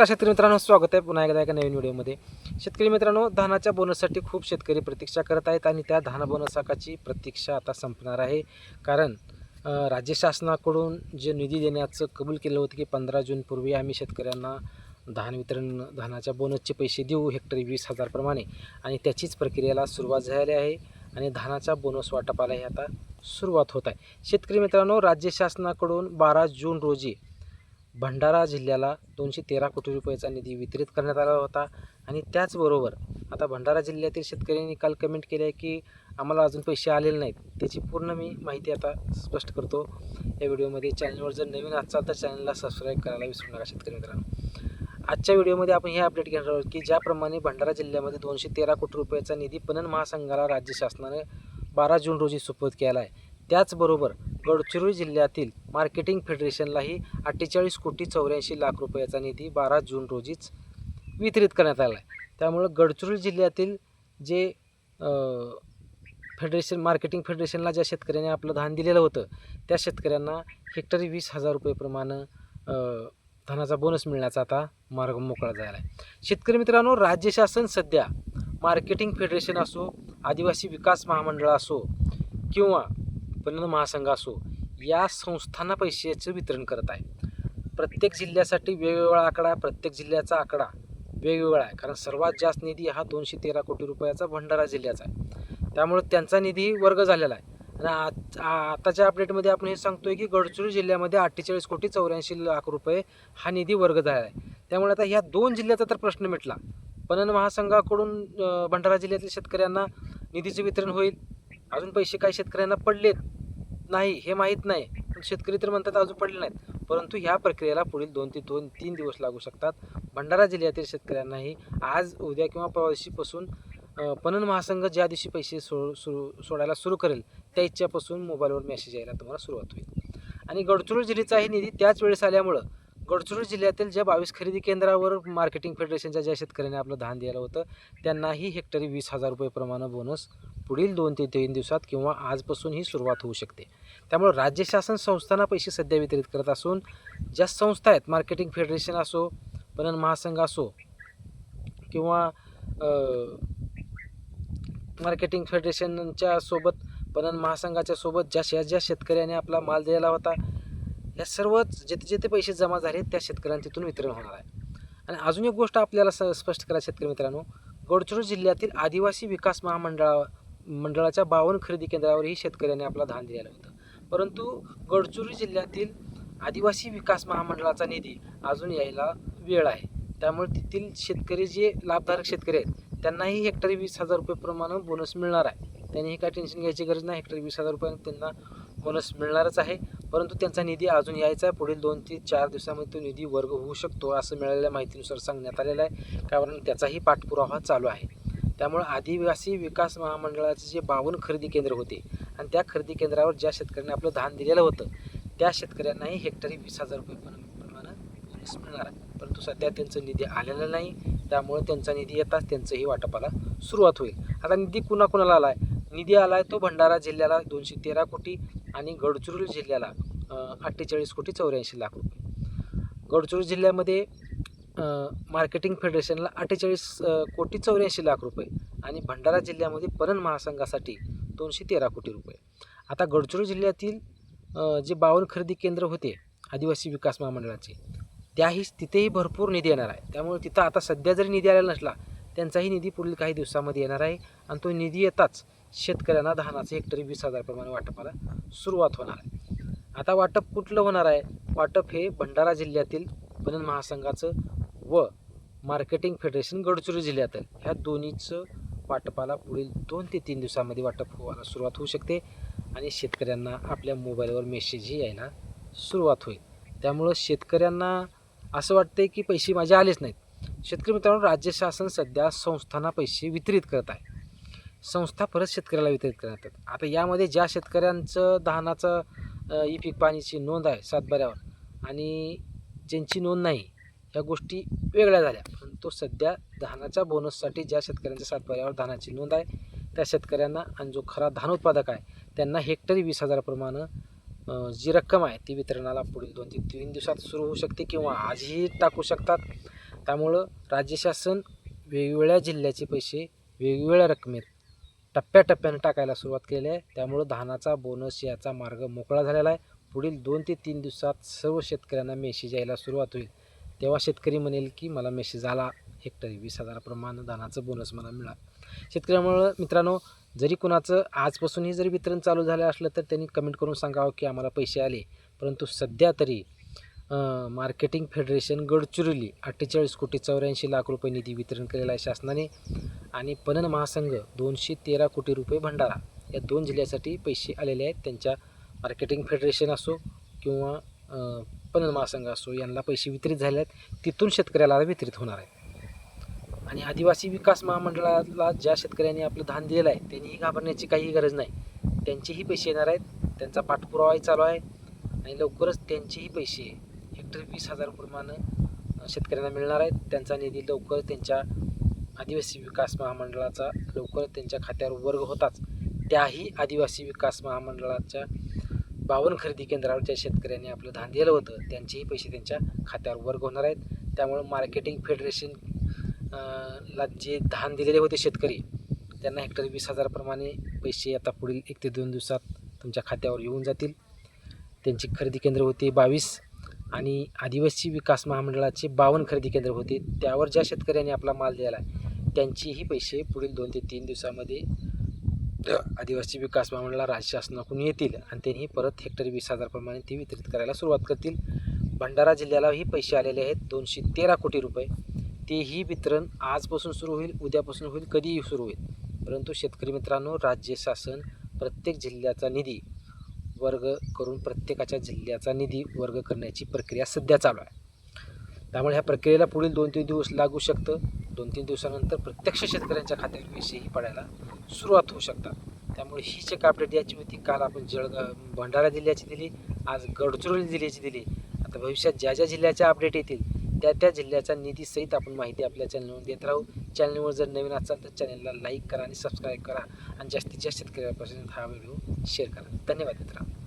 नमस्कार शेतकरी मित्रांनो स्वागत आहे पुन्हा एकदा एका नवीन व्हिडिओमध्ये. शेतकरी मित्रांनो धानाच्या बोनससाठी खूप शेतकरी प्रतीक्षा करत आहेत आणि त्या धान बोनसाकाची प्रतीक्षा आता संपणार आहे. कारण राज्य शासनाकडून जे निधी देण्याचं कबूल केलं होतं की पंधरा जूनपूर्वी आम्ही शेतकऱ्यांना धान वितरण धानाच्या बोनसचे पैसे देऊ हेक्टरी वीस हजारप्रमाणे. आणि त्याचीच प्रक्रियेला सुरुवात झाली आहे आणि धानाच्या बोनस वाटपालाही आता सुरुवात होत आहे. शेतकरी मित्रांनो राज्य शासनाकडून बारा जून रोजी भंडारा जिल्ह्याला दोनशे तेरा कोटी रुपयाचा निधी वितरित करण्यात आला होता. आणि त्याचबरोबर आता भंडारा जिल्ह्यातील शेतकऱ्यांनी काल कमेंट केले आहे की आम्हाला अजून पैसे आलेले नाहीत. त्याची पूर्ण मी माहिती आता स्पष्ट करतो. या व्हिडिओमध्ये चॅनलवर जर नवीन असाल तर चॅनलला सबस्क्राईब करायला विसरू नका शेतकरी मित्रांनो. आजच्या व्हिडिओमध्ये आपण हे अपडेट घेणार आहोत की ज्याप्रमाणे भंडारा जिल्ह्यामध्ये दोनशे तेरा कोटी रुपयाचा निधी पणन महासंघाला राज्य शासनाने बारा जून रोजी सुपूर्द केला आहे. त्याचबरोबर गडचिरोली जिल्ह्यातील मार्केटिंग फेडरेशनलाही अठ्ठेचाळीस कोटी चौऱ्याऐंशी लाख रुपयाचा निधी बारा जून रोजीच वितरित करण्यात आला आहे. त्यामुळं गडचिरोली जिल्ह्यातील जे फेडरेशन मार्केटिंग फेडरेशनला ज्या शेतकऱ्यांनी आपलं धान दिलेलं होतं त्या शेतकऱ्यांना हेक्टरी वीस हजार रुपयेप्रमाणे धनाचा धानाचा बोनस मिळण्याचा आता मार्ग मोकळा झाला आहे. शेतकरी मित्रांनो राज्य शासन सध्या मार्केटिंग फेडरेशन असो आदिवासी विकास महामंडळ असो किंवा पणन महासंघ असो या संस्थांना पैशाचं वितरण करत आहे. प्रत्येक जिल्ह्यासाठी वेगवेगळा आकडा प्रत्येक जिल्ह्याचा आकडा वेगवेगळा आहे. कारण सर्वात जास्त निधी हा दोनशे तेरा कोटी रुपयाचा भंडारा जिल्ह्याचा आहे. त्यामुळे त्यांचा निधी वर्ग झालेला आहे. आणि आज आताच्या अपडेटमध्ये आपण हे सांगतोय की गडचिरोली जिल्ह्यामध्ये अठ्ठेचाळीस कोटी चौऱ्याऐंशी लाख रुपये हा निधी वर्ग झालेला आहे. त्यामुळे आता ह्या दोन जिल्ह्याचा तर प्रश्न मिटला. पणन महासंघाकडून भंडारा जिल्ह्यातील शेतकऱ्यांना निधीचे वितरण होईल. अजून पैसे काही शेतकऱ्यांना पडलेत. नाही हे माहीत नाही. पण शेतकरी तर म्हणतात अजून पडले नाहीत. परंतु ह्या प्रक्रियेला पुढील दोन ते दोन तीन दिवस लागू शकतात. भंडारा जिल्ह्यातील शेतकऱ्यांनाही आज उद्या किंवा परवाशीपासून पणन महासंघ ज्या दिवशी पैसे सो सुरू सोडायला सुरू करेल त्या इच्छापासून मोबाईलवर मेसेज यायला तुम्हाला सुरुवात होईल. आणि गडचिरोली जिल्ह्याचाही निधी त्याच वेळेस आल्यामुळं गडचिरोली जिल्ह्यातील ज्या बावीस खरेदी केंद्रावर मार्केटिंग फेडरेशनच्या ज्या शेतकऱ्यांनी आपलं धान दिलं होतं त्यांनाही हेक्टरी वीस हजार रुपयेप्रमाणे बोनस पुढील दोन ते तीन दिवसात किंवा आजपासून ही सुरुवात होऊ शकते. त्यामुळे राज्य शासन संस्थांना पैसे सध्या वितरित करत असून ज्या संस्था आहेत मार्केटिंग फेडरेशन असो पणन महासंघ असो किंवा मार्केटिंग फेडरेशनच्या सोबत पणन महासंघाच्या सोबत ज्या ज्या ज्या शेतकऱ्याने आपला माल दिलेला होता या सर्वच जिथे जिथे पैसे जमा झाले त्या शेतकऱ्यांना तिथून वितरण होणार आहे. आणि अजून एक गोष्ट आपल्याला स स्पष्ट करा शेतकरी मित्रांनो. गडचिरोली जिल्ह्यातील आदिवासी विकास महामंडळा मंडळाच्या बावन्न खरेदी केंद्रावरही शेतकऱ्यांनी आपला धान दिलेलं होतं. परंतु गडचिरोली जिल्ह्यातील आदिवासी विकास महामंडळाचा निधी अजून यायला वेळ आहे. त्यामुळे तेथील शेतकरी जे लाभधारक शेतकरी आहेत त्यांनाही हेक्टरी वीस हजार रुपयेप्रमाणे बोनस मिळणार आहे. त्यांनीही काय टेन्शन घ्यायची गरज नाही. हेक्टरी वीस हजार रुपये त्यांना बोनस मिळणारच आहे. परंतु त्यांचा निधी अजून यायचा आहे. पुढील दोन ते चार दिवसामध्ये तो निधी वर्ग होऊ शकतो असं मिळालेल्या माहितीनुसार सांगण्यात आलेलं आहे. कारण त्याचाही पाठपुरावा चालू आहे. त्यामुळे आदिवासी विकास महामंडळाचे जे बावन्न खरेदी केंद्र होते आणि त्या खरेदी केंद्रावर ज्या शेतकऱ्यांनी आपलं धान दिलेलं होतं त्या शेतकऱ्यांनाही हेक्टरी वीस हजार रुपये प्रमाणे बोनस मिळणार आहे. परंतु सध्या त्यांचं निधी आलेला नाही. त्यामुळे त्यांचा निधी येताच त्यांचंही वाटपाला सुरुवात होईल. आता निधी कुणाकुणाला आला आहे निधी आला आहे तो भंडारा जिल्ह्याला दोनशे तेरा कोटी आणि गडचिरोली जिल्ह्याला अठ्ठेचाळीस कोटी चौऱ्याऐंशी लाख रुपये. गडचिरोली जिल्ह्यामध्ये मार्केटिंग फेडरेशनला अठ्ठेचाळीस कोटी चौऱ्याऐंशी लाख रुपये आणि भंडारा जिल्ह्यामध्ये पणन महासंघासाठी दोनशे तेरा कोटी रुपये. आता गडचिरोली जिल्ह्यातील जे बावन खरेदी केंद्र होते आदिवासी विकास महामंडळाचे त्याही तिथेही भरपूर निधी येणार आहे. त्यामुळे तिथं आता सध्या जरी निधी आलेला नसला त्यांचाही निधी पुढील काही दिवसामध्ये येणार आहे आणि तो निधी येताच शेतकऱ्यांना धानाचे हेक्टरी वीस हजारप्रमाणे वाटपाला सुरुवात होणार आहे. आता वाटप कुठलं होणार आहे? वाटप हे भंडारा जिल्ह्यातील पणन महासंघाचं व मार्केटिंग फेडरेशन गडचिरोली जिल्ह्यातील ह्या दोन्हीचं वाटपाला पुढील दोन ते तीन दिवसामध्ये वाटप व्हायला सुरुवात होऊ शकते आणि शेतकऱ्यांना आपल्या मोबाईलवर मेसेजही यायला सुरुवात होईल. त्यामुळं शेतकऱ्यांना असं वाटतंय की पैसे माझे आलेच नाहीत. शेतकरी मित्रांनो राज्य शासन सध्या संस्थांना पैसे वितरित करत आहे. संस्था परत शेतकऱ्याला वितरित करण्यात येतात. आता यामध्ये ज्या शेतकऱ्यांचं धानाचं ई पीक पाणीची नोंद आहे सातबाऱ्यावर आणि ज्यांची नोंद नाही ह्या गोष्टी वेगळ्या झाल्या. परंतु सध्या धानाच्या बोनससाठी ज्या शेतकऱ्यांच्या सातबाऱ्यावर धानाची नोंद आहे त्या शेतकऱ्यांना आणि जो खरा धान उत्पादक आहे त्यांना हेक्टरी वीस हजाराप्रमाणे जी रक्कम आहे ती वितरणाला पुढील दोन ते तीन दिवसात सुरू होऊ शकते किंवा आजही टाकू शकतात. त्यामुळं राज्य शासन वेगवेगळ्या जिल्ह्याचे पैसे वेगवेगळ्या रकमेत टप्प्याटप्प्यानं टाकायला सुरुवात केली आहे. त्यामुळं धानाचा बोनस याचा मार्ग मोकळा झालेला आहे. पुढील दोन ते तीन दिवसात सर्व शेतकऱ्यांना मेसेज यायला सुरुवात होईल. तेव्हा शेतकरी म्हणेल की मला मेसेज आला. हेक्टरी वीस हजाराप्रमाणे धानाचं बोनस मला मिळालं. शेतकऱ्यामुळं मित्रांनो जरी कुणाचं आजपासूनही जरी वितरण चालू झालं असलं तर त्यांनी कमेंट करून सांगावं की आम्हाला पैसे आले. परंतु सध्या तरी मार्केटिंग फेडरेशन गडचिरोली अठ्ठेचाळीस कोटी चौऱ्याऐंशी लाख रुपये निधी वितरण केलेला आहे शासनाने. आणि पणन महासंघ दोनशे तेरा कोटी रुपये भंडारा या दोन जिल्ह्यासाठी पैसे आलेले आहेत. त्यांच्या मार्केटिंग फेडरेशन असो किंवा पणन महासंघ असो यांना पैसे वितरित झाले आहेत. तिथून शेतकऱ्याला वितरित होणार आहे. आणि आदिवासी विकास महामंडळाला ज्या शेतकऱ्यांनी आपलं धान दिलेलं आहे त्यांनीही घाबरण्याची काहीही गरज नाही. त्यांचेही पैसे येणार आहेत. त्यांचा पाठपुरावाही चालू आहे. आणि लवकरच त्यांचेही पैसे हेक्टर वीस हजार प्रमाणे शेतकऱ्यांना मिळणार आहेत. त्यांचा निधी लवकर त्यांच्या आदिवासी विकास महामंडळाचा लवकर त्यांच्या खात्यावर वर्ग होताच. त्याही आदिवासी विकास महामंडळाच्या बावन खरेदी केंद्रावर ज्या शेतकऱ्यांनी आपलं धान दिलं होतं. त्यांचेही पैसे त्यांच्या खात्यावर वर्ग होणार आहेत. त्यामुळं मार्केटिंग फेडरेशन ला जे धान दिलेले होते शेतकरी त्यांना हेक्टर वीस हजारप्रमाणे पैसे आता पुढील एक ते दोन दिवसात तुमच्या खात्यावर येऊन जातील. त्यांची खरेदी केंद्र होते बावीस आणि आदिवासी विकास महामंडळाचे बावन्न खरेदी केंद्र होते. त्यावर ज्या शेतकऱ्यांनी आपला माल दिला आहे त्यांचेही पैसे पुढील दोन ते तीन दिवसामध्ये आदिवासी विकास महामंडळाला राज्य शासनाकडून येतील आणि त्यांनी परत हेक्टरी वीस हजारप्रमाणे ते वितरित करायला सुरुवात करतील. भंडारा जिल्ह्यालाही पैसे आलेले आहेत दोनशे तेरा कोटी रुपये. तेही वितरण आजपासून सुरू होईल उद्यापासून होईल कधीही सुरू होईल. परंतु शेतकरी मित्रांनो राज्य शासन प्रत्येक जिल्ह्याचा निधी वर्ग करून प्रत्येकाच्या जिल्ह्याचा निधी वर्ग करण्याची प्रक्रिया सध्या चालू आहे. त्यामुळे ह्या प्रक्रियेला पुढील दोन तीन दिवस लागू शकतं. दोन तीन दिवसानंतर प्रत्यक्ष शेतकऱ्यांच्या खात्यावर पैसेही पडायला सुरुवात होऊ शकतात. त्यामुळे ही चेक अपडेट याची होती. काल आपण जळगाव भंडारा जिल्ह्याची दिली आज गडचिरोली जिल्ह्याची दिली. आता भविष्यात ज्या ज्या जिल्ह्याच्या अपडेट येतील त्या त्या जिल्ह्याच्या निधीसहित आपण माहिती आपल्या चॅनलवर देत राहू. चॅनलवर जर नवीन असाल तर चॅनलला लाईक करा आणि सबस्क्राईब करा. आणि जास्तीत जास्त शेतकऱ्यापर्यंत हा व्हिडिओ शेअर करा. धन्यवाद मित्रांनो.